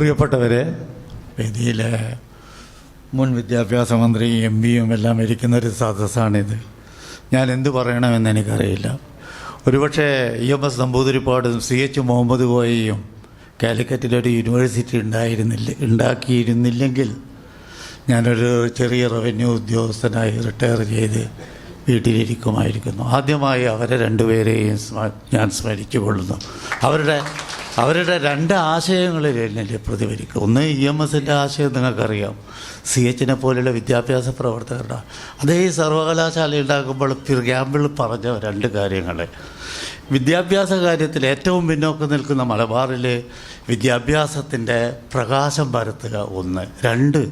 പ്രിയപ്പെട്ടവരെ വേദിയിലെ മുൻ വിദ്യാഭ്യാസ മന്ത്രി എം പിയും എല്ലാം ഇരിക്കുന്ന ഒരു സദസ്സാണിത്. ഞാൻ എന്ത് പറയണമെന്ന് എനിക്കറിയില്ല. ഒരുപക്ഷെ ഇ എം എസ് നമ്പൂതിരിപ്പാടും സി എച്ച് മുഹമ്മദ് കോയയും കാലിക്കറ്റിലൊരു യൂണിവേഴ്സിറ്റി ഉണ്ടായിരുന്നില്ല ഉണ്ടാക്കിയിരുന്നില്ലെങ്കിൽ ഞാനൊരു ചെറിയ റവന്യൂ ഉദ്യോഗസ്ഥനായി റിട്ടയർ ചെയ്ത് വീട്ടിലിരിക്കുമായിരിക്കുന്നു. ആദ്യമായി അവരെ രണ്ടുപേരെയും ഞാൻ സ്മരിച്ചു കൊള്ളുന്നു. അവരുടെ അവരുടെ രണ്ട് ആശയങ്ങളിൽ എന്നിൽ പ്രതിഫലിക്കും. ഒന്ന് ഇ എം എസിന്റെ ആശയം നിങ്ങൾക്കറിയാം. സി എച്ചിനെ പോലെയുള്ള വിദ്യാഭ്യാസ പ്രവർത്തകരുടെ. അതേ സർവകലാശാല ഉണ്ടാക്കുമ്പോൾ ക്യാമ്പിൾ പറഞ്ഞ രണ്ട് കാര്യങ്ങൾ വിദ്യാഭ്യാസ കാര്യത്തിൽ ഏറ്റവും പിന്നോക്കം നിൽക്കുന്ന മലബാറിലെ വിദ്യാഭ്യാസത്തിന്റെ പ്രകാശം പരത്തുക ഒന്ന്. രണ്ട്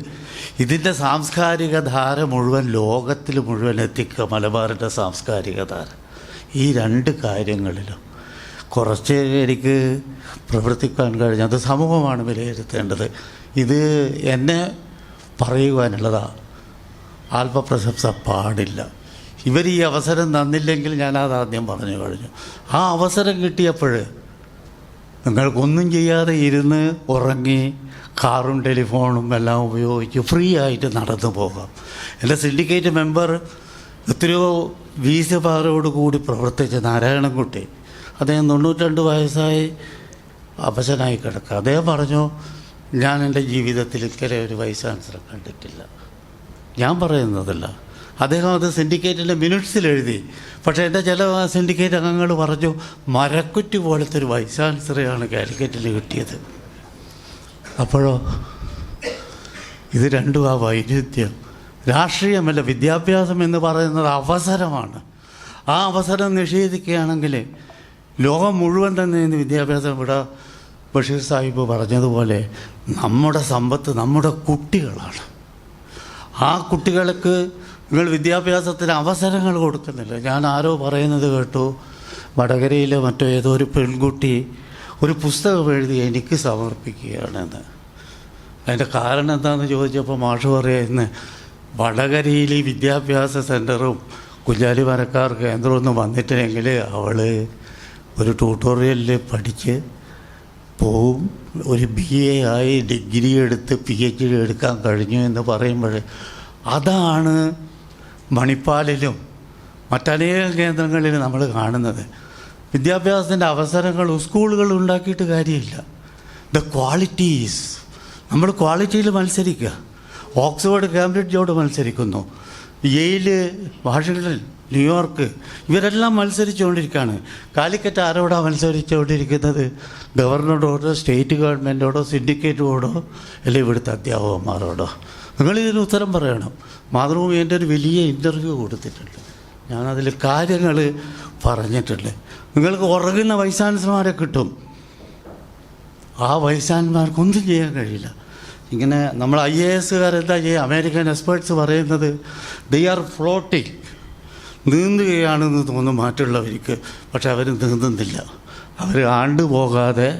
ഇതിന്റെ സാംസ്കാരിക ധാര മുഴുവൻ ലോകത്തിൽ മുഴുവൻ എത്തിക്കുക മലബാറിന്റെ സാംസ്കാരിക ധാര. ഈ രണ്ട് കാര്യങ്ങളിലും കുറച്ച് എനിക്ക് പ്രവർത്തിക്കാൻ കഴിഞ്ഞു. അത് സമൂഹമാണ് വിലയിരുത്തേണ്ടത്. ഇത് എന്നെ പറയുവാനുള്ളതാ. ആത്മപ്രശംസ പാടില്ല. ഇവർ ഈ അവസരം തന്നില്ലെങ്കിൽ ഞാനത് ആദ്യം പറഞ്ഞു കഴിഞ്ഞു. ആ അവസരം കിട്ടിയപ്പോൾ നിങ്ങൾക്കൊന്നും ചെയ്യാതെ ഇരുന്ന് ഉറങ്ങി കാറും ടെലിഫോണും എല്ലാം ഉപയോഗിച്ച് ഫ്രീ ആയിട്ട് നടന്നു പോകാം. എന്റെ സിൻഡിക്കേറ്റ് മെമ്പർ എത്രയോ വീശപാറോട് കൂടി പ്രവർത്തിച്ച നാരായണൻകുട്ടി അദ്ദേഹം തൊണ്ണൂറ്റിരണ്ട് വയസ്സായി അപശനായി കിടക്കുക. അദ്ദേഹം പറഞ്ഞു ഞാൻ എന്റെ ജീവിതത്തിൽ ഇക്കരെ ഒരു വൈസ് ചാൻസലർ കണ്ടിട്ടില്ല. ഞാൻ പറയുന്നതല്ല. അദ്ദേഹം അത് സിൻഡിക്കേറ്റിന്റെ മിനിറ്റ്സിൽ എഴുതി. പക്ഷേ എന്റെ ചില സിൻഡിക്കേറ്റ് അംഗങ്ങൾ പറഞ്ഞു മരക്കുറ്റി പോലത്തെ ഒരു വൈസ് ചാൻസലറാണ് കാലിക്കറ്റിൽ കിട്ടിയത്. അപ്പോഴോ ഇത് രണ്ടും ആ വൈരുദ്ധ്യം. രാഷ്ട്രീയമല്ല വിദ്യാഭ്യാസം എന്ന് പറയുന്നത് അവസരമാണ്. ആ അവസരം നിഷേധിക്കുകയാണെങ്കിൽ ലോകം മുഴുവൻ തന്നെ ഇന്ന് വിദ്യാഭ്യാസം ഇവിടെ ബഷീർ സാഹിബ് പറഞ്ഞതുപോലെ നമ്മുടെ സമ്പത്ത് നമ്മുടെ കുട്ടികളാണ്. ആ കുട്ടികൾക്ക് നിങ്ങൾ വിദ്യാഭ്യാസത്തിന് അവസരങ്ങൾ കൊടുക്കുന്നില്ല. ഞാൻ ആരോ പറയുന്നത് കേട്ടു. വടകരയിലെ മറ്റോ ഏതോ ഒരു പെൺകുട്ടി ഒരു പുസ്തകം എഴുതി എനിക്ക് സമർപ്പിക്കുകയാണെന്ന്. അതിന്റെ കാരണം എന്താണെന്ന് ചോദിച്ചപ്പോൾ മാഷ് പറയുന്നത് വടകരയിൽ വിദ്യാഭ്യാസ സെന്ററും കുഞ്ഞാലി മരക്കാർ കേന്ദ്രമൊന്നും വന്നിട്ടില്ലെങ്കിൽ അവൾ ഒരു ട്യൂട്ടോറിയലിൽ പഠിച്ച് പോവും. ഒരു ബി എ ആയി ഡിഗ്രി എടുത്ത് പി എച്ച് ഡി എടുക്കാൻ കഴിഞ്ഞു എന്ന് പറയുമ്പോൾ അതാണ് മണിപ്പാലിലും മറ്റനേകം കേന്ദ്രങ്ങളിലും നമ്മൾ കാണുന്നത്. വിദ്യാഭ്യാസത്തിന്റെ അവസരങ്ങൾ സ്കൂളുകൾ ഉണ്ടാക്കിയിട്ട് കാര്യമില്ല. ദ ക്വാളിറ്റീസ് നമ്മൾ ക്വാളിറ്റിയിൽ മത്സരിക്കുക. ഓക്സ്ഫോർഡ് കാംബ്രിഡ്ജോട് മത്സരിക്കുന്നു. യെയിൽ വാഷിങ്ടൺ ന്യൂയോർക്ക് ഇവരെല്ലാം മത്സരിച്ചുകൊണ്ടിരിക്കുകയാണ്. കാലിക്കറ്റ് ആരോടാ മത്സരിച്ചുകൊണ്ടിരിക്കുന്നത്? ഗവർണറോടോ സ്റ്റേറ്റ് ഗവൺമെന്റോടോ സിൻഡിക്കേറ്റോടോ അല്ലെങ്കിൽ ഇവിടുത്തെ അധ്യാപകന്മാരോടോ? നിങ്ങളിതിന് ഉത്തരം പറയണം. മാതൃഭൂമി എന്റെ ഒരു വലിയ ഇന്റർവ്യൂ കൊടുത്തിട്ടുണ്ട്. ഞാനതിൽ കാര്യങ്ങൾ പറഞ്ഞിട്ടുണ്ട്. നിങ്ങൾക്ക് ഉറങ്ങുന്ന വയസ്സാൻസന്മാരെ കിട്ടും. ആ വയസ്സാൻമാർക്കൊന്നും ചെയ്യാൻ കഴിയില്ല. ഇങ്ങനെ നമ്മൾ ഐ എ എസുകാർ എന്താ ചെയ്യുക അമേരിക്കൻ എക്സ്പേർട്സ് പറയുന്നത്? ദേ ആർ ഫ്ലോട്ടിങ് നീന്തുകയാണെന്ന് തോന്നും മറ്റുള്ളവർക്ക് പക്ഷെ അവർ നീന്തുന്നില്ല. അവർ ആണ്ട് പോകാതെ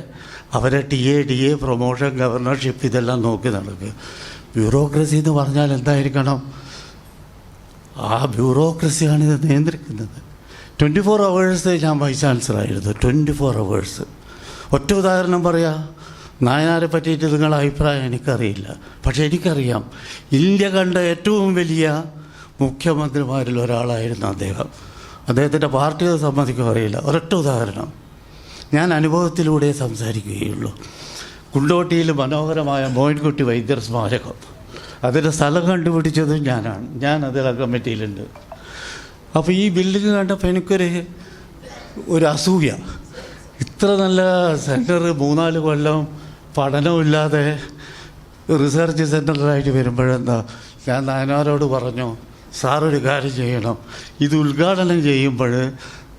അവരെ T A D A promotion governorship ഇതെല്ലാം നോക്കി നടക്കുക ബ്യൂറോക്രസി എന്ന് പറഞ്ഞാൽ എന്തായിരിക്കണം? ആ ബ്യൂറോക്രസിയാണ് ഇത് നിയന്ത്രിക്കുന്നത്. ട്വന്റി ഫോർ അവേഴ്സ് ഞാൻ വൈസ് ചാൻസലറായിരുന്നു ട്വന്റി ഫോർ അവേഴ്സ് ഒറ്റ ഉദാഹരണം പറയാം. നായനാരെ പറ്റിയിട്ട് നിങ്ങളുടെ അഭിപ്രായം എനിക്കറിയില്ല. പക്ഷെ എനിക്കറിയാം. ഇന്ത്യ കണ്ട ഏറ്റവും വലിയ മുഖ്യമന്ത്രിമാരിൽ ഒരാളായിരുന്നു അദ്ദേഹം. അദ്ദേഹത്തിന്റെ പാർട്ടിയെ സമ്മതിക്കും അറിയില്ല. ഒരൊറ്റ ഉദാഹരണം. ഞാൻ അനുഭവത്തിലൂടെ സംസാരിക്കുകയുള്ളൂ. കുണ്ടോട്ടിയിൽ മനോഹരമായ മോയിൻകുട്ടി വൈദ്യർ സ്മാരകം. അതിന്റെ സ്ഥലം കണ്ടുപിടിച്ചത് ഞാനാണ്. ഞാൻ അതിൽ കമ്മിറ്റിയിലുണ്ട്. അപ്പോൾ ഈ ബിൽഡിംഗ് കണ്ടപ്പോൾ എനിക്കൊരു ഒരു അസൂയ. ഇത്ര നല്ല സെന്റർ മൂന്നാൽ കൊല്ലം പഠനമില്ലാതെ റിസർച്ച് സെന്ററായിട്ട് വരുമ്പോഴെന്താ? ഞാൻ നായനാരോട് പറഞ്ഞു സാറൊരു കാര്യം ചെയ്യണം. ഇത് ഉദ്ഘാടനം ചെയ്യുമ്പോൾ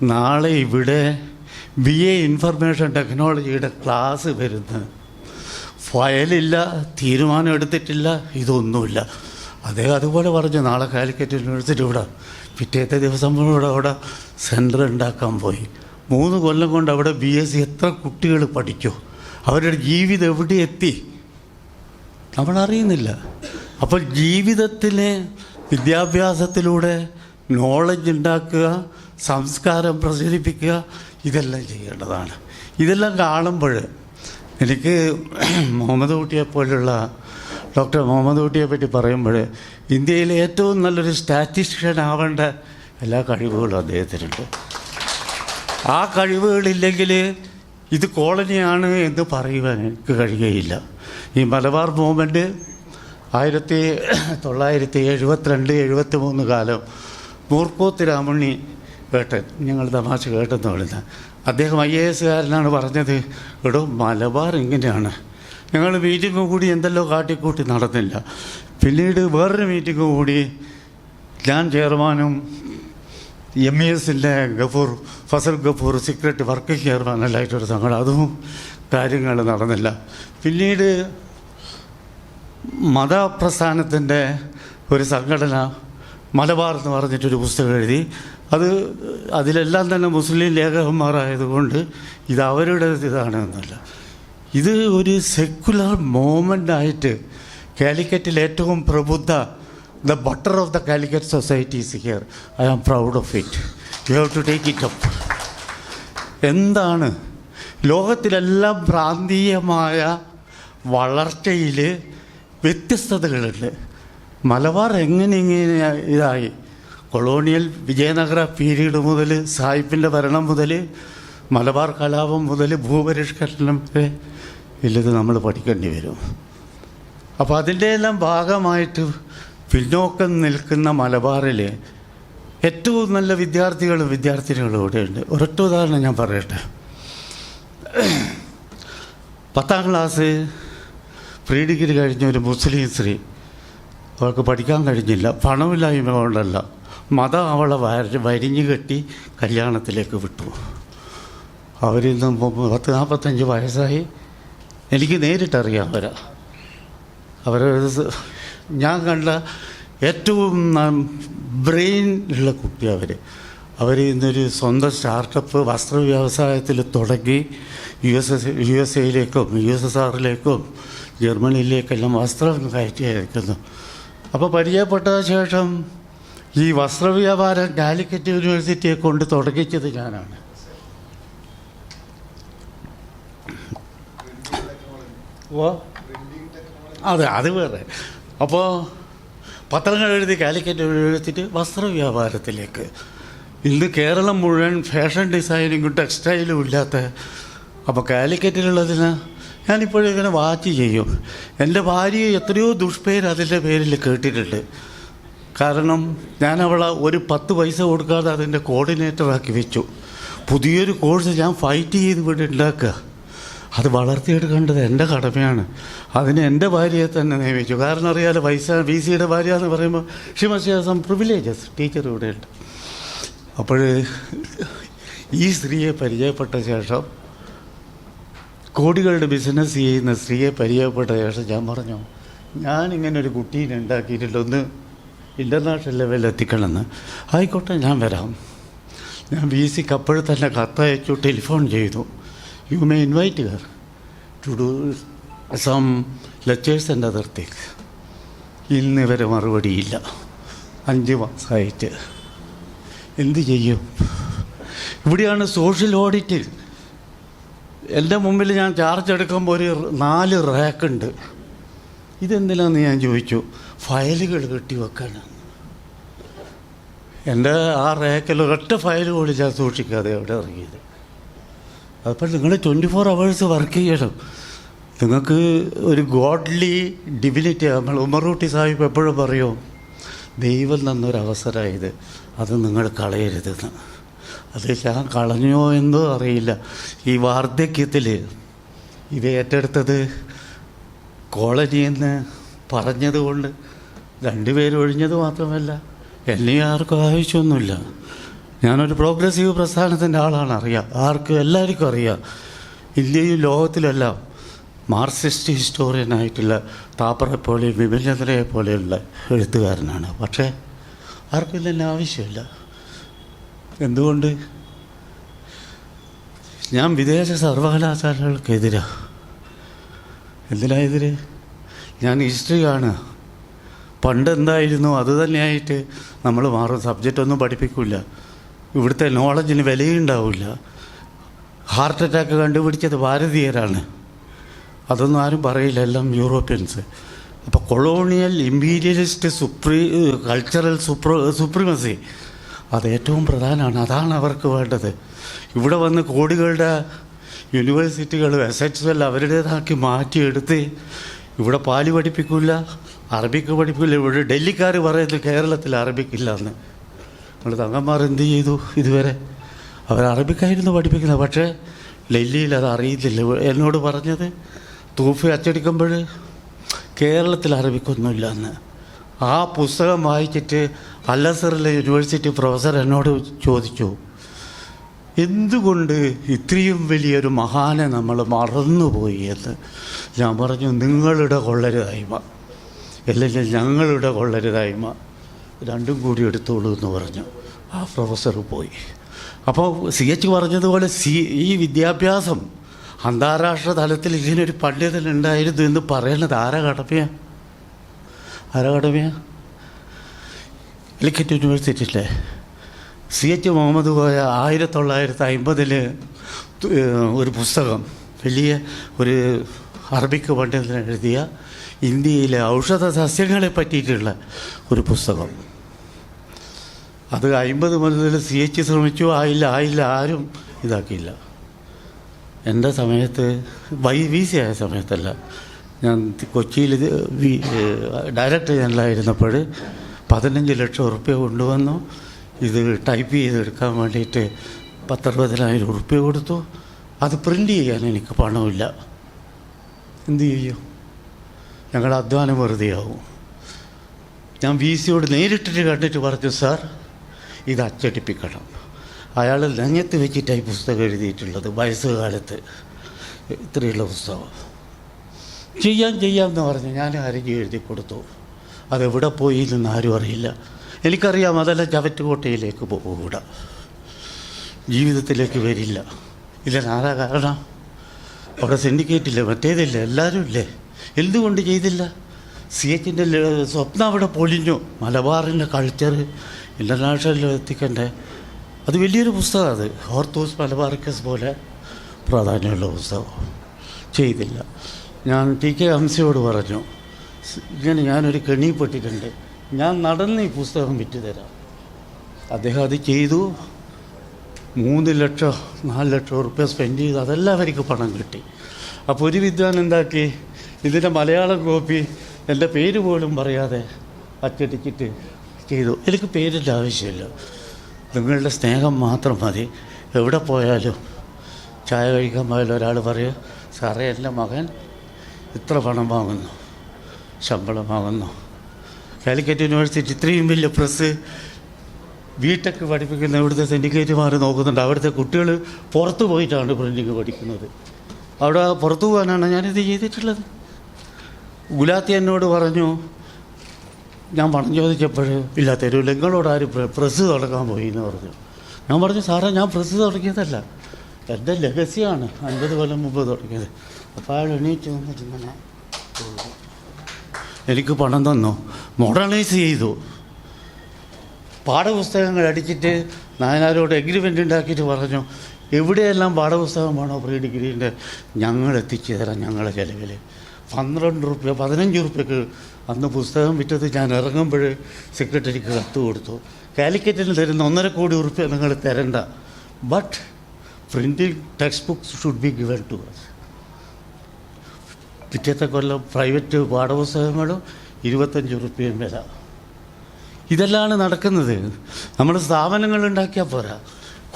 നാളെ ഇവിടെ ബി എ ഇൻഫർമേഷൻ ടെക്നോളജിയുടെ ക്ലാസ് വരുന്നത് ഫയലില്ല തീരുമാനം എടുത്തിട്ടില്ല ഇതൊന്നുമില്ല. അദ്ദേഹം അതുപോലെ പറഞ്ഞു നാളെ കാലിക്കറ്റ് യൂണിവേഴ്സിറ്റി ഇവിടെ പിറ്റേത്തെ ദിവസം ഇവിടെ അവിടെ സെന്റർ ഉണ്ടാക്കാൻ പോയി. മൂന്ന് കൊല്ലം കൊണ്ട് അവിടെ ബി എസ് സി എത്ര കുട്ടികൾ പഠിച്ചു അവരുടെ ജീവിതം എവിടെ എത്തി? നമ്മൾ അറിയുന്നില്ല അപ്പോൾ ജീവിതത്തിന് വിദ്യാഭ്യാസത്തിലൂടെ നോളജ് ഉണ്ടാക്കുക സംസ്കാരം പ്രചരിപ്പിക്കുക ഇതെല്ലാം ചെയ്യേണ്ടതാണ്. ഇതെല്ലാം കാണുമ്പോൾ എനിക്ക് മുഹമ്മദ് കുട്ടിയെ പോലുള്ള ഡോക്ടർ മുഹമ്മദ് കുട്ടിയെ പറ്റി പറയുമ്പോൾ ഇന്ത്യയിലെ ഏറ്റവും നല്ലൊരു സ്റ്റാറ്റിസ്റ്റിഷ്യൻ ആവേണ്ട എല്ലാ കഴിവുകളും അദ്ദേഹത്തിനുണ്ട്. ആ കഴിവുകളില്ലെങ്കിൽ ഇത് കോളനിയാണ് എന്ന് പറയുവാൻ എനിക്ക് കഴിയുകയില്ല. ഈ മലബാർ മൂവ്മെന്റ് ആയിരത്തി തൊള്ളായിരത്തി എഴുപത്തിരണ്ട് എഴുപത്തി മൂന്ന് കാലം മൂർക്കോത്ത് രാമണ്ണി വേട്ടൻ ഞങ്ങൾ തമാശ കേട്ടെന്ന് പറയുന്നത് അദ്ദേഹം ഐ എ എസ്സുകാരനാണ് പറഞ്ഞത് എടോ മലബാർ ഇങ്ങനെയാണ്. ഞങ്ങൾ മീറ്റിംഗ് കൂടി എന്തെല്ലോ കാട്ടിക്കൂട്ടി നടന്നില്ല. പിന്നീട് വേറൊരു മീറ്റിംഗ് കൂടി ഞാൻ ചെയർമാനും എം ഇ എസിന്റെ ഗഫൂർ ഫസൽ ഗഫൂർ സീക്രട്ട് വർക്കിംഗ് ചെയർമാനല്ലായിട്ടൊരു സംഘടന. അതും കാര്യങ്ങൾ നടന്നില്ല. പിന്നീട് മതപ്രസ്ഥാനത്തിന്റെ ഒരു സംഘടന മലബാർ എന്ന് പറഞ്ഞിട്ടൊരു പുസ്തകം എഴുതി. അത് അതിലെല്ലാം തന്നെ മുസ്ലിം ലേഖകന്മാരായതുകൊണ്ട് ഇത് അവരുടെ ഇതാണ് എന്നല്ല ഇത് ഒരു സെക്കുലർ മൂമെന്റായിട്ട് കാലിക്കറ്റിൽ ഏറ്റവും പ്രബുദ്ധ the butter of the Calicut is here I am proud of it you have to take it up എന്താണ്? ലോകത്തിലെല്ലാം പ്രാന്തീയമായ വളർച്ചയിൽ വ്യത്യസ്തതകളുണ്ട്. മലബാർ എങ്ങനെ ഇങ്ങനെ ഇതായി? കൊളോണിയൽ വിജയനഗര പീരീഡ് മുതൽ സാഹിബിന്റെ ഭരണം മുതൽ മലബാർ കലാപം മുതൽ ഭൂപരിഷ്കരണം വരെ ഇല്ലത് നമ്മൾ പഠിക്കേണ്ടി വരും. അപ്പോൾ അതിന്റെ എല്ലാം ഭാഗമായിട്ട് പിന്നോക്കം നിൽക്കുന്ന മലബാറിൽ ഏറ്റവും നല്ല വിദ്യാർത്ഥികളും വിദ്യാർത്ഥിനികളും ഇവിടെയുണ്ട്. ഒരൊറ്റ ഉദാഹരണം ഞാൻ പറയട്ടെ. പത്താം ക്ലാസ് പ്രീ ഡിഗ്രി കഴിഞ്ഞ ഒരു മുസ്ലിം സ്ത്രീ. അവൾക്ക് പഠിക്കാൻ കഴിഞ്ഞില്ല. പണമില്ലായ്മ കൊണ്ടല്ല. മതം അവളെ വര വരിഞ്ഞു കെട്ടി കല്യാണത്തിലേക്ക് വിട്ടു. അവരിന്ന് പത്ത് നാൽപ്പത്തഞ്ച് വയസ്സായി. എനിക്ക് നേരിട്ടറിയാം അവരാ. അവർ ഞാൻ കണ്ട ഏറ്റവും ബ്രെയിൻ ഉള്ള കുട്ടി അവർ അവർ ഇന്നൊരു സ്വന്തം സ്റ്റാർട്ടപ്പ് വസ്ത്ര വ്യവസായത്തിൽ തുടങ്ങി U S S U S എയിലേക്കും U S S ആറിലേക്കും ജർമ്മനിയിലേക്കെല്ലാം വസ്ത്രം കയറ്റി അയക്കുന്നു. അപ്പോൾ പരിചയപ്പെട്ട ശേഷം ഈ വസ്ത്രവ്യാപാരം കാലിക്കറ്റ് യൂണിവേഴ്സിറ്റിയെ കൊണ്ട് തുടങ്ങിച്ചത് ഞാനാണ്. ഓ അതെ അത് വേറെ. അപ്പോൾ പത്രങ്ങൾ എഴുതി കാലിക്കറ്റ് എഴുതിയിട്ട് വസ്ത്രവ്യാപാരത്തിലേക്ക്. ഇന്ന് കേരളം മുഴുവൻ ഫാഷൻ ഡിസൈനിങ്ങും ടെക്സ്റ്റൈലും ഇല്ലാത്ത അപ്പോൾ കാലിക്കറ്റിലുള്ളതിന് ഞാനിപ്പോഴും ഇങ്ങനെ വാച്ച് ചെയ്യും. എന്റെ ഭാര്യ എത്രയോ ദുഷ്പേര് അതിന്റെ പേരിൽ കേട്ടിട്ടുണ്ട്. കാരണം ഞാൻ അവളെ ഒരു പത്ത് പൈസ കൊടുക്കാതെ അതിന്റെ കോർഡിനേറ്ററാക്കി വെച്ചു. പുതിയൊരു കോഴ്സ് ഞാൻ ഫൈറ്റ് ചെയ്ത് ഇവിടെ ഉണ്ടാക്കുക. അത് വളർത്തിയെടുക്കേണ്ടത് എന്റെ കടമയാണ്. അതിന് എന്റെ ഭാര്യയെ തന്നെ നിയമിച്ചു. കാരണം അറിയാലോ പൈസ ബി സിയുടെ ഭാര്യ എന്ന് പറയുമ്പോൾ ഷി പ്രിവിലേജസ് ടീച്ചർ ഇവിടെയുണ്ട്. അപ്പോൾ ഈ സ്ത്രീയെ പരിചയപ്പെട്ട ശേഷം കോടികളുടെ ബിസിനസ് ചെയ്യുന്ന സ്ത്രീയെ പരിചയപ്പെട്ട ശേഷം ഞാൻ പറഞ്ഞു ഞാനിങ്ങനെ ഒരു കുട്ടീനെ ഉണ്ടാക്കിയിട്ടില്ല ഒന്ന് ഇന്റർനാഷണൽ ലെവലിൽ എത്തിക്കണമെന്ന്. ആയിക്കോട്ടെ ഞാൻ വരാം. ഞാൻ വി സിക്ക് അപ്പോഴും തന്നെ കത്തയച്ചു ടെലിഫോൺ ചെയ്തു. You may invite her to do some lectures and other things. ഇന്ന് വരെ മറുപടിയില്ല അഞ്ച് മാസമായിട്ട് എന്ത് ചെയ്യും? ഇവിടെയാണ് സോഷ്യൽ ഓഡിറ്റിൽ എന്റെ മുമ്പിൽ ഞാൻ ചാർജ് എടുക്കുമ്പോൾ ഒരു നാല് റാക്കുണ്ട് ഇതെന്തിനാന്ന് ഞാൻ ചോദിച്ചു? ഫയലുകൾ കെട്ടി വെക്കാനാണ്. എന്റെ ആ റാക്കിൽ ഒരൊറ്റ ഫയൽ കൂടി ഞാൻ സൂക്ഷിക്കാതെ അവിടെ ഇറങ്ങിയത്. അപ്പോൾ നിങ്ങൾ ട്വന്റി ഫോർ അവേഴ്സ് വർക്ക് ചെയ്യണം. നിങ്ങൾക്ക് ഒരു ഗോഡ്ലി ഡിവിനിറ്റി നമ്മൾ ഉമറൂട്ടി സാഹിബ് എപ്പോഴും പറയും ദൈവം തന്നൊരവസരമായത് അത് നിങ്ങൾ കളയരുതെന്ന്. അത് ഞാൻ കളഞ്ഞോ എന്നോ അറിയില്ല. ഈ വാർദ്ധക്യത്തിൽ ഇത് ഏറ്റെടുത്തത് കോളനിയെന്ന് പറഞ്ഞതുകൊണ്ട് രണ്ടുപേരൊഴിഞ്ഞത് മാത്രമല്ല എന്നെ ആർക്കും ആവശ്യമൊന്നുമില്ല. ഞാനൊരു പ്രോഗ്രസീവ് പ്രസ്ഥാനത്തിന്റെ ആളാണ് അറിയാം. ആർക്കും എല്ലാവർക്കും അറിയാം. ഇന്ത്യയും ലോകത്തിലെല്ലാം മാർക്സിസ്റ്റ് ഹിസ്റ്റോറിയനായിട്ടുള്ള താപ്പറെ പോലെയും വിമലചന്ദ്രയെ പോലെയുള്ള എഴുത്തുകാരനാണ്. പക്ഷേ ആർക്കും ഇതിന്റെ ആവശ്യമില്ല. എന്തുകൊണ്ട്? ഞാൻ വിദേശ സർവകലാശാലകൾക്കെതിരാ. എന്തിനാ എതിര്? ഞാൻ ഹിസ്റ്ററി കാണുക പണ്ട് എന്തായിരുന്നു അത് തന്നെയായിട്ട് നമ്മൾ മാറും. സബ്ജക്റ്റ് ഒന്നും പഠിപ്പിക്കില്ല ഇവിടുത്തെ നോളജിന് വിലയുണ്ടാവില്ല ഹാർട്ട് അറ്റാക്ക് കണ്ടുപിടിച്ചത് ഭാരതീയരാണ്. അതൊന്നും ആരും പറയില്ല എല്ലാം യൂറോപ്യൻസ് അപ്പോൾ colonial imperialist supre cultural supra supremacy അത് ഏറ്റവും പ്രധാനമാണ്. അതാണ് അവർക്ക് വേണ്ടത്. ഇവിടെ വന്ന് കോടികളുടെ യൂണിവേഴ്സിറ്റികളും എസറ്റ്സും എല്ലാം അവരുടേതാക്കി മാറ്റിയെടുത്ത് ഇവിടെ പാൽ പഠിപ്പിക്കില്ല അറബിക്ക് പഠിപ്പിക്കില്ല ഇവിടെ ഡൽഹിക്കാർ പറയുന്നത് കേരളത്തിൽ അറബിക്കില്ല എന്ന് നമ്മൾ തങ്ങന്മാർ എന്ത് ചെയ്തു ഇതുവരെ? അവർ അറബിക്കായിരുന്നു പഠിപ്പിക്കുന്നത്. പക്ഷേ ഡൽഹിയിൽ അത് അറിയത്തില്ല എന്നോട് പറഞ്ഞത് തൂഫി അച്ചടിക്കുമ്പോൾ കേരളത്തിൽ അറബിക്കൊന്നുമില്ല എന്ന് ആ പുസ്തകം വായിച്ചിട്ട് അല്ലസറിലെ യൂണിവേഴ്സിറ്റി പ്രൊഫസർ എന്നോട് ചോദിച്ചു എന്തുകൊണ്ട് ഇത്രയും വലിയൊരു മഹാനെ നമ്മൾ മറന്നുപോയി എന്ന്? ഞാൻ പറഞ്ഞു നിങ്ങളുടെ കൊള്ളരുതായ്മ. അല്ലെങ്കിൽ ഞങ്ങളുടെ കൊള്ളരുതായ്മ. രണ്ടും കൂടി എടുത്തോളൂ എന്ന് പറഞ്ഞു. ആ പ്രൊഫസർ പോയി. അപ്പോൾ സി എച്ച് പറഞ്ഞതുപോലെ സി ഈ വിദ്യാഭ്യാസം അന്താരാഷ്ട്ര തലത്തിൽ ഇങ്ങനൊരു പണ്ഡിതൻ ഉണ്ടായിരുന്നു എന്ന് പറയുന്നത് ആരാ കടമയാ? ആരാ കടമയാ? എലിക്കറ്റ് യൂണിവേഴ്സിറ്റിയിലെ സി എച്ച് മുഹമ്മദ് കോയ ആയിരത്തി തൊള്ളായിരത്തി അമ്പതിൽ ഒരു പുസ്തകം വലിയ ഒരു അറബിക്ക് പണ്ഡിതൻ എഴുതിയ ഇന്ത്യയിലെ ഔഷധ സസ്യങ്ങളെ പറ്റിയിട്ടുള്ള ഒരു പുസ്തകം. അത് അമ്പത് മുതൽ സി എച്ച് ശ്രമിച്ചു ആയില്ല ആയില്ല ആരും ഇതാക്കിയില്ല. എന്റെ സമയത്ത് വൈ വി സി ആയ സമയത്തല്ല. ഞാൻ കൊച്ചിയിൽ വി- ഡയറക്ടർ ജനറലായിരുന്നപ്പോൾ പതിനഞ്ച് ലക്ഷം ഉറുപ്പ്യ കൊണ്ടുവന്നു. ഇത് ടൈപ്പ് ചെയ്തെടുക്കാൻ വേണ്ടിയിട്ട് പത്തറുപതിനായിരം ഉറുപ്പ്യ കൊടുത്തു. അത് പ്രിന്റ് ചെയ്യാൻ എനിക്ക് പണമില്ല. എന്ത് ചെയ്യും? ഞങ്ങളുടെ അധ്വാനം വെറുതെയാവും. ഞാൻ വി സിയോട് നേരിട്ടിട്ട് കണ്ടിട്ട് പറഞ്ഞു സാർ ഇത് അച്ചടിപ്പിക്കണം. അയാൾ നെഞ്ഞത്ത് വെച്ചിട്ടായി പുസ്തകം എഴുതിയിട്ടുള്ളത് വയസ്സുകാലത്ത്. ഇത്രയുള്ള പുസ്തകം. ചെയ്യാം ചെയ്യാം എന്ന് പറഞ്ഞ് ഞാൻ ആരെങ്കിലും എഴുതി കൊടുത്തു. അതെവിടെ പോയി എന്ന് ആരും അറിയില്ല. എനിക്കറിയാം അതല്ല ചവറ്റുകോട്ടയിലേക്ക് പോകൂടാ. ജീവിതത്തിലേക്ക് വരില്ല. ഇതിനാരാ കാരണം. അവിടെ സിൻഡിക്കേറ്റില്ല മറ്റേതില്ല എല്ലാവരും ഇല്ലേ? എന്തുകൊണ്ട് ചെയ്തില്ല? സി എച്ചിന്റെ സ്വപ്നം അവിടെ പൊളിഞ്ഞു. മലബാറിന്റെ കൾച്ചർ ഇന്റർനാഷണലിൽ എത്തിക്കണ്ടേ? അത് വലിയൊരു പുസ്തകമാണ് അത്. ഹോർത്തോസ് മലബാർക്കസ് പോലെ പ്രാധാന്യമുള്ള പുസ്തകം. ചെയ്തില്ല. ഞാൻ ടി കെ ഹംസയോട് പറഞ്ഞു "സ് ഇങ്ങനെ ഞാനൊരു കെണിപ്പെട്ടിട്ടുണ്ട് ഞാൻ നടന്ന് ഈ പുസ്തകം വിറ്റ് തരാം അദ്ദേഹം അത് ചെയ്തു. മൂന്ന് ലക്ഷം നാല് ലക്ഷം ഉറുപ്പ്യ സ്പെൻഡ് ചെയ്ത് അതെല്ലാവർക്കും പണം കിട്ടി. അപ്പോൾ ഒരു വിദ്വാൻ എന്താക്കി? ഇതിന്റെ മലയാളം കോപ്പി എന്റെ പേര് പോലും പറയാതെ അച്ചടിച്ചിട്ട് ചെയ്തു. എനിക്ക് പേരിന്റെ ആവശ്യമില്ല. നിങ്ങളുടെ സ്നേഹം മാത്രം മതി. എവിടെ പോയാലും ചായ കഴിക്കാൻ പോയാലും ഒരാൾ പറയും സാറേ എന്റെ മകൻ ഇത്ര പണം വാങ്ങുന്നു ശമ്പളം വാങ്ങുന്നു. കാലിക്കറ്റ് യൂണിവേഴ്സിറ്റി ഇത്രയും വലിയ പ്രസ് ബിടെക് പഠിപ്പിക്കുന്ന ഇവിടുത്തെ സിൻഡിക്കേറ്റുമാർ നോക്കുന്നുണ്ട്. അവിടുത്തെ കുട്ടികൾ പുറത്തു പോയിട്ടാണ് പ്രിന്റിങ് പഠിക്കുന്നത്. അവിടെ പുറത്തു പോകാനാണ് ഞാനിത് ചെയ്തിട്ടുള്ളത്. ഗുലാത്തി എന്നോട് പറഞ്ഞു ഞാൻ പണം ചോദിച്ചപ്പോൾ ഇല്ല തരൂല്ല നിങ്ങളോട് ആര് പ്ര- പ്രസ് തുടങ്ങാൻ പോയി? എന്ന് പറഞ്ഞു. ഞാൻ പറഞ്ഞു സാറേ ഞാൻ പ്രസ് തുടങ്ങിയതല്ല. എന്റെ ലെഗസിയാണ് അൻപത് കൊല്ലം മുമ്പ് തുടങ്ങിയത്. അപ്പോൾ അയാൾ എണീറ്റ് വന്നിട്ടിങ്ങനെ എനിക്ക് പണം തന്നു. മോഡേണൈസ് ചെയ്തു. പാഠപുസ്തകങ്ങൾ അടിച്ചിട്ട് നായനാരോട് എഗ്രിമെന്റ് ഉണ്ടാക്കിയിട്ട് പറഞ്ഞു എവിടെയെല്ലാം പാഠപുസ്തകം വേണോ പ്രീ ഡിഗ്രീന്റെ ഞങ്ങൾ എത്തിച്ചു തരാം ഞങ്ങളെ ചിലവിൽ. പന്ത്രണ്ട് റുപ്യ പതിനഞ്ച് റുപ്യക്ക് അന്ന് പുസ്തകം വിറ്റത് ഞാൻ ഇറങ്ങുമ്പോൾ സെക്രട്ടറിക്ക് കത്ത് കൊടുത്തു. കാലിക്കറ്റിന് തരുന്ന ഒന്നര കോടി ഉറുപ്പ് നിങ്ങൾ തരണ്ട. But printing text books should be given to us പിറ്റത്തെ കൊല്ലം പ്രൈവറ്റ് പാഠപുസ്തകങ്ങളും ഇരുപത്തഞ്ച് ഉറുപ്പ്യം വില. ഇതെല്ലാമാണ് നടക്കുന്നത്. നമ്മൾ സ്ഥാപനങ്ങൾ ഉണ്ടാക്കിയാൽ പോരാ.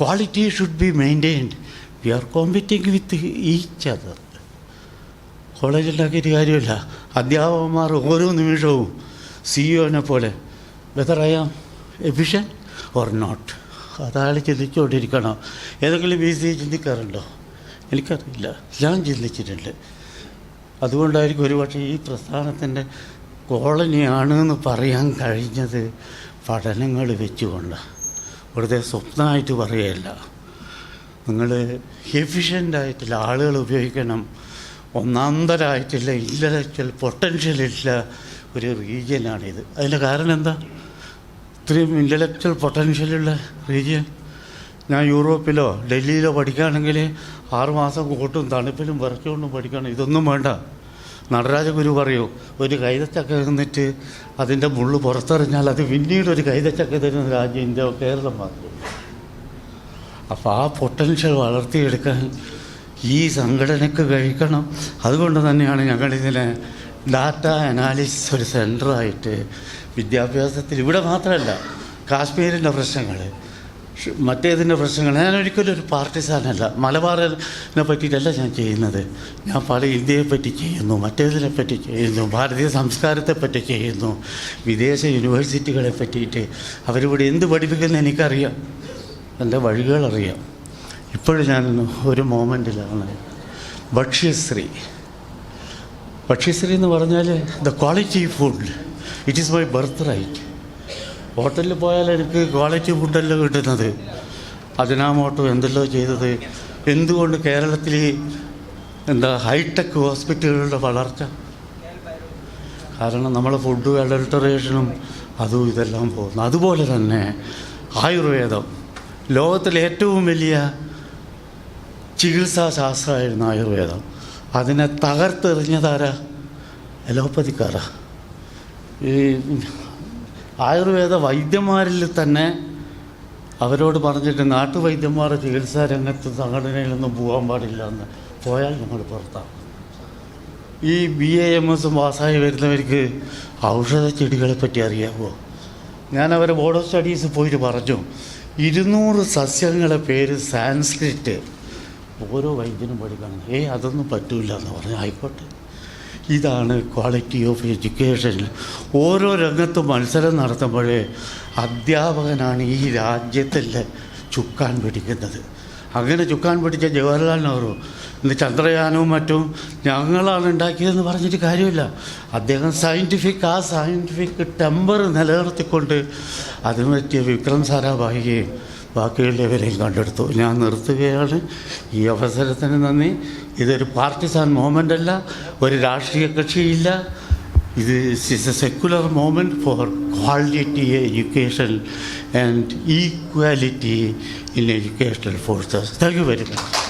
Quality should be maintained we are competing with each other college ഉണ്ടാക്കിയിട്ട് കാര്യമില്ല. അധ്യാപകന്മാർ ഓരോ നിമിഷവും സിഇഒനെ പോലെ whether I am efficient or not അതാൾ ചിന്തിച്ചുകൊണ്ടിരിക്കണം. ഏതെങ്കിലും ബി സി ചിന്തിക്കാറുണ്ടോ? എനിക്കറിയില്ല. ഞാൻ ചിന്തിച്ചിട്ടുണ്ട്. അതുകൊണ്ടായിരിക്കും ഒരുപക്ഷെ ഈ പ്രസ്ഥാനത്തിന്റെ കോളനിയാണ് എന്ന് പറയാൻ കഴിഞ്ഞത് പഠനങ്ങൾ വെച്ചുകൊണ്ട്. വെറുതെ സ്വപ്നമായിട്ട് പറയുകയല്ല. നിങ്ങൾ എഫിഷ്യന്റായിട്ടുള്ള ആളുകൾ ഉപയോഗിക്കണം. ഒന്നാന്തരായിട്ടുള്ള ഇന്റലക്ച്വൽ ഇല്ല ഒരു റീജിയനാണിത് അതിന്റെ കാരണം എന്താ? ഇത്രയും ഇന്റലക്ച്വൽ പൊട്ടൻഷ്യലുള്ള റീജിയൻ ഞാൻ യൂറോപ്പിലോ ഡൽഹിയിലോ പഠിക്കുകയാണെങ്കിൽ ആറുമാസം കൂട്ടും തണുപ്പിലും വിറച്ചുകൊണ്ടും പഠിക്കണം. ഇതൊന്നും വേണ്ട. നടരാജ ഗുരു പറയൂ ഒരു കൈതച്ചക്ക നിന്നിട്ട് അതിന്റെ മുള്ളു പുറത്തെറിഞ്ഞാൽ അത് പിന്നീട് ഒരു കൈതച്ചക്ക തരുന്ന രാജ്യം ഇന്ത്യ കേരളം മാത്രം. അപ്പോൾ ആ പൊട്ടൻഷ്യൽ വളർത്തിയെടുക്കാൻ ഈ സംഘടനയ്ക്ക് കഴിക്കണം. അതുകൊണ്ട് തന്നെയാണ് ഞങ്ങളിതിനെ ഡാറ്റ അനാലിസിസ് ഒരു സെന്ററായിട്ട് വിദ്യാഭ്യാസത്തിൽ ഇവിടെ മാത്രമല്ല കാശ്മീരിന്റെ പ്രശ്നങ്ങൾ മറ്റേതിന്റെ പ്രശ്നങ്ങൾ. ഞാൻ ഒരിക്കലും ഒരു പാർട്ടിസാനല്ല. മലബാറിനെ പറ്റിയിട്ടല്ല ഞാൻ ചെയ്യുന്നത്. ഞാൻ പല ഇന്ത്യയെ പറ്റി ചെയ്യുന്നു മറ്റേതിനെ പറ്റി ചെയ്യുന്നു ഭാരതീയ സംസ്കാരത്തെ പറ്റി ചെയ്യുന്നു വിദേശ യൂണിവേഴ്സിറ്റികളെ പറ്റിയിട്ട് അവരിവിടെ എന്ത് പഠിപ്പിക്കുന്നു എനിക്കറിയാം. എന്റെ വഴികളറിയാം. ഇപ്പോഴും ഞാൻ ഒരു മോമെന്റിലാണ് ഭക്ഷ്യശ്രീ. ഭക്ഷ്യശ്രീ എന്ന് പറഞ്ഞാൽ the quality food it is my birth right ഹോട്ടലിൽ പോയാൽ എനിക്ക് ക്വാളിറ്റി ഫുഡല്ലോ കിട്ടുന്നത്? അതിനാമോട്ടോ എന്തെല്ലോ ചെയ്തത്? എന്തുകൊണ്ട് കേരളത്തിൽ എന്താ ഹൈടെക് ഹോസ്പിറ്റലുകളുടെ വളർച്ച? കാരണം നമ്മളെ ഫുഡ് അഡൾട്ടറേഷനും അതും ഇതെല്ലാം പോകുന്നു. അതുപോലെ തന്നെ ആയുർവേദം. ലോകത്തിലെ ഏറ്റവും വലിയ ചികിത്സാ ശാസ്ത്രമായിരുന്നു ആയുർവേദം. അതിനെ തകർത്തെറിഞ്ഞതാരാ? അലോപ്പതിക്കാരാ. ഈ ആയുർവേദ വൈദ്യന്മാരിൽ തന്നെ അവരോട് പറഞ്ഞിട്ട് നാട്ടുവൈദ്യന്മാരുടെ ചികിത്സാ രംഗത്ത് സംഘടനയിലൊന്നും പോകാൻ പാടില്ല എന്ന് പോയാൽ ഞങ്ങൾ പുറത്താണ് ഈ ബി എ എം എസും പാസ്സായി വരുന്നവർക്ക് ഔഷധ ചെടികളെ പറ്റി അറിയാമോ ഞാൻ അവരെ ബോർഡ് ഓഫ് സ്റ്റഡീസ് പോയിട്ട് പറഞ്ഞു. ഇരുന്നൂറ് സസ്യങ്ങളുടെ പേര് സാൻസ്ക്രിറ്റ്. ഓരോ വൈദ്യനും പഠിക്കണം. ഏയ് അതൊന്നും പറ്റൂല എന്ന് പറഞ്ഞു ആയിക്കോട്ടെ. ഇതാണ് ക്വാളിറ്റി ഓഫ് എഡ്യൂക്കേഷൻ ഓരോ രംഗത്തും മത്സരം നടത്തുമ്പോഴേ അധ്യാപകനാണ് ഈ രാജ്യത്തിലെ ചുക്കാൻ പിടിക്കുന്നത്. അങ്ങനെ ചുക്കാൻ പിടിച്ച ജവഹർലാൽ നെഹ്റു ഇന്ന് ചന്ദ്രയാനവും മറ്റും ഞങ്ങളാണ് ഉണ്ടാക്കിയതെന്ന് പറഞ്ഞിട്ട് കാര്യമില്ല. അദ്ദേഹം സയന്റിഫിക് ആ സയന്റിഫിക് ടെമ്പർ നിലനിർത്തിക്കൊണ്ട് അതിന് പറ്റിയ വിക്രം സാരാഭായിയെയും ബാക്കിയുള്ളവരെയും കണ്ടെടുത്തു. ഞാൻ നിർത്തുകയാണ്. ഈ അവസരത്തിന് നന്ദി. ഇതൊരു പാർട്ടിസാൻ മൂവ്മെന്റ് അല്ല ഒരു രാഷ്ട്രീയ കക്ഷിയില്ല. ഇത് is a secular movement for quality education and equality in educational forces thank you very much